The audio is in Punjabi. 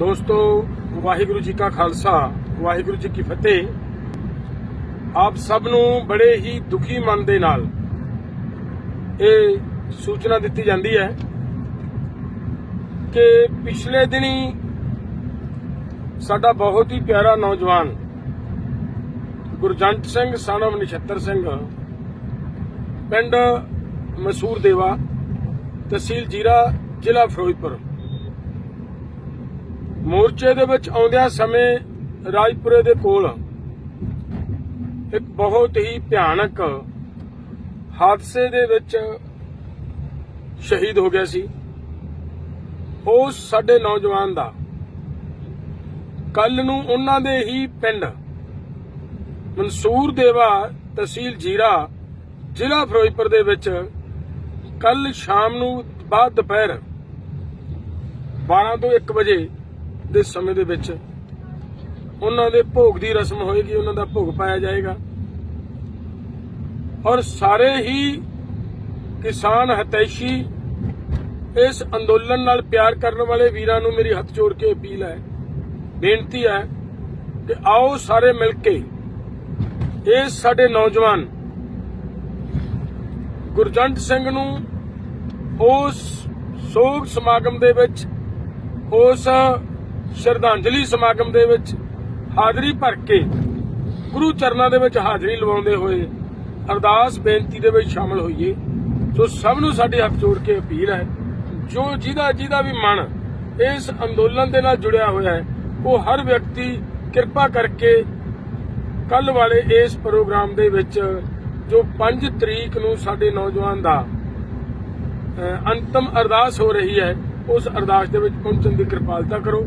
ਦੋਸਤੋ, ਵਾਹਿਗੁਰੂ ਜੀ ਕਾ ਖਾਲਸਾ, ਵਾਹਿਗੁਰੂ ਜੀ ਕੀ ਫਤਿਹ। ਆਪ ਸਭ ਨੂੰ ਬੜੇ ਹੀ ਦੁਖੀ ਮਨ ਦੇ ਨਾਲ ਇਹ ਸੂਚਨਾ ਦਿੱਤੀ ਜਾਂਦੀ ਹੈ ਕਿ ਪਿਛਲੇ ਦਿਨੀ ਸਾਡਾ ਬਹੁਤ ਹੀ ਪਿਆਰਾ ਨੌਜਵਾਨ ਗੁਰਜੰਟ ਸਿੰਘ ਸਾਨਵ ਨਛੱਤਰ ਸਿੰਘ, ਪਿੰਡ ਮਸੂਰ ਦੇਵਾ, ਤਹਿਸੀਲ ਜੀਰਾ, ਜ਼ਿਲ੍ਹਾ ਫਿਰੋਜ਼ਪੁਰ। ਮੋਰਚੇ ਦੇ ਵਿੱਚ ਆਉਂਦਿਆਂ ਸਮੇਂ ਰਾਜਪੁਰੇ ਦੇ ਕੋਲ ਇੱਕ ਬਹੁਤ ਹੀ ਭਿਆਨਕ ਹਾਦਸੇ ਦੇ ਵਿੱਚ ਸ਼ਹੀਦ ਹੋ ਗਿਆ ਸੀ। ਉਸ ਸਾਡੇ ਨੌਜਵਾਨ ਦਾ। ਕੱਲ ਨੂੰ ਉਹਨਾਂ ਦੇ ਹੀ ਪਿੰਡ ਮਨਸੂਰ ਦੇਵਾ ਤਹਿਸੀਲ ਜੀਰਾ, ਜ਼ਿਲ੍ਹਾ ਫਿਰੋਜ਼ਪੁਰ ਦੇ ਵਿੱਚ ਕੱਲ ਸ਼ਾਮ ਨੂੰ ਬਾਅਦ ਦੁਪਹਿਰ 12 ਤੋਂ 1 ਵਜੇ ਦੇ ਸਮੇਂ ਦੇ ਵਿੱਚ ਉਹਨਾਂ ਦੇ ਭੋਗ ਦੀ ਰਸਮ ਹੋਏਗੀ, ਉਹਨਾਂ ਦਾ ਭੋਗ ਪਾਇਆ ਜਾਏਗਾ। ਔਰ ਸਾਰੇ ਹੀ ਕਿਸਾਨ ਹਤੈਸ਼ੀ ਇਸ ਅੰਦੋਲਨ ਨਾਲ ਪਿਆਰ ਕਰਨ ਵਾਲੇ ਵੀਰਾਂ ਨੂੰ ਮੇਰੀ ਹੱਥ ਜੋੜ ਕੇ ਅਪੀਲ ਹੈ, ਬੇਨਤੀ ਹੈ ਕਿ ਆਓ ਸਾਰੇ ਮਿਲ ਕੇ ਇਸ ਸਾਡੇ ਨੌਜਵਾਨ ਗੁਰਜੰਟ ਸਿੰਘ ਨੂੰ ਉਸ ਸੋਗ ਸਮਾਗਮ ਦੇ ਵਿੱਚ, ਉਸ ਸ਼ਰਧਾਂਜਲੀ ਸਮਾਗਮ ਦੇ ਵਿੱਚ ਹਾਜ਼ਰੀ ਭਰ ਕੇ ਗੁਰੂ ਚਰਨਾਂ ਦੇ ਵਿੱਚ ਹਾਜ਼ਰੀ ਲਵਾਉਂਦੇ ਹੋਏ ਅਰਦਾਸ ਬੇਨਤੀ ਦੇ ਵਿੱਚ ਸ਼ਾਮਲ ਹੋਈਏ। ਸੋ ਸਭ ਨੂੰ ਸਾਡੇ ਹੱਥ ਜੋੜ ਕੇ ਅਪੀਲ ਹੈ, ਜੋ ਜਿਹਦਾ ਜਿਹਦਾ ਵੀ ਮਨ ਇਸ ਅੰਦੋਲਨ ਦੇ ਨਾਲ ਜੁੜਿਆ ਹੋਇਆ ਹੈ, ਉਹ ਹਰ ਵਿਅਕਤੀ ਕਿਰਪਾ ਕਰਕੇ ਕੱਲ ਵਾਲੇ ਇਸ ਪ੍ਰੋਗਰਾਮ ਦੇ ਵਿੱਚ ਜੋ 5 ਤਰੀਕ ਨੂੰ ਸਾਡੇ ਨੌਜਵਾਨ ਦਾ ਅੰਤਮ ਅਰਦਾਸ ਹੋ ਰਹੀ ਹੈ, ਉਸ ਅਰਦਾਸ ਦੇ ਵਿੱਚ ਪਹੁੰਚਣ ਦੀ ਕਿਰਪਾਲਤਾ ਕਰੋ।